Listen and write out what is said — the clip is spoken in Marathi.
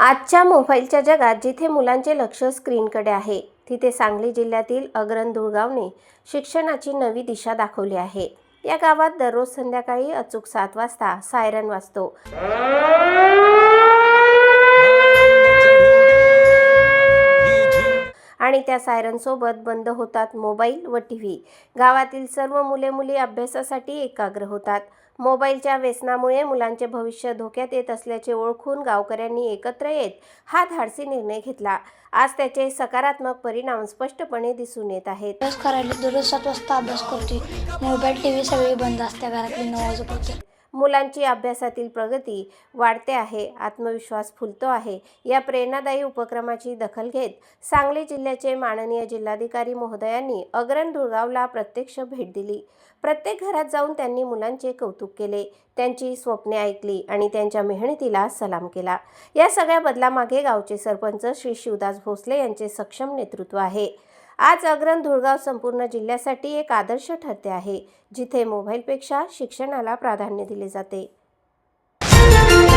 आजच्या मोबाईलच्या जगात जिथे मुलांचे लक्ष स्क्रीनकडे आहे तिथे सांगली जिल्ह्यातील अग्रण धुळगावने शिक्षणाची नवी दिशा दाखवली आहे. या गावात दररोज संध्याकाळी अचूक सात वाजता सायरन वाजतो. आणि त्या सायरनसोबत बंद होतात मोबाईल व टी व्ही. गावातील सर्व मुले मुली अभ्यासासाठी एकाग्र होतात. मोबाईलच्या व्यसनामुळे मुलांचे भविष्य धोक्यात येत असल्याचे ओळखून गावकऱ्यांनी एकत्र येत हा धाडसी निर्णय घेतला. आज त्याचे सकारात्मक परिणाम स्पष्टपणे दिसून येत आहेत. अभ्यास करायला दररोज सात वाजता अभ्यास करते मोबाईल टी व्ही सगळी बंद असते. घरातली नऊ वाजेपर्यंत मुलांची अभ्यासातील प्रगती वाढते आहे आत्मविश्वास फुलतो आहे. या प्रेरणादायी उपक्रमाची दखल घेत सांगली जिल्ह्याचे माननीय जिल्हाधिकारी महोदयांनी अग्रण दुर्गावला प्रत्यक्ष भेट दिली. प्रत्येक घरात जाऊन त्यांनी मुलांचे कौतुक केले त्यांची स्वप्ने ऐकली आणि त्यांच्या मेहनतीला सलाम केला. या सगळ्या बदलामागे गावचे सरपंच श्री शिवदास भोसले यांचे सक्षम नेतृत्व आहे. आज अग्रण धुळगाव संपूर्ण जिल्ह्यासाठी एक आदर्श ठरते आहे जिथे मोबाईलपेक्षा शिक्षणाला प्राधान्य दिले जाते.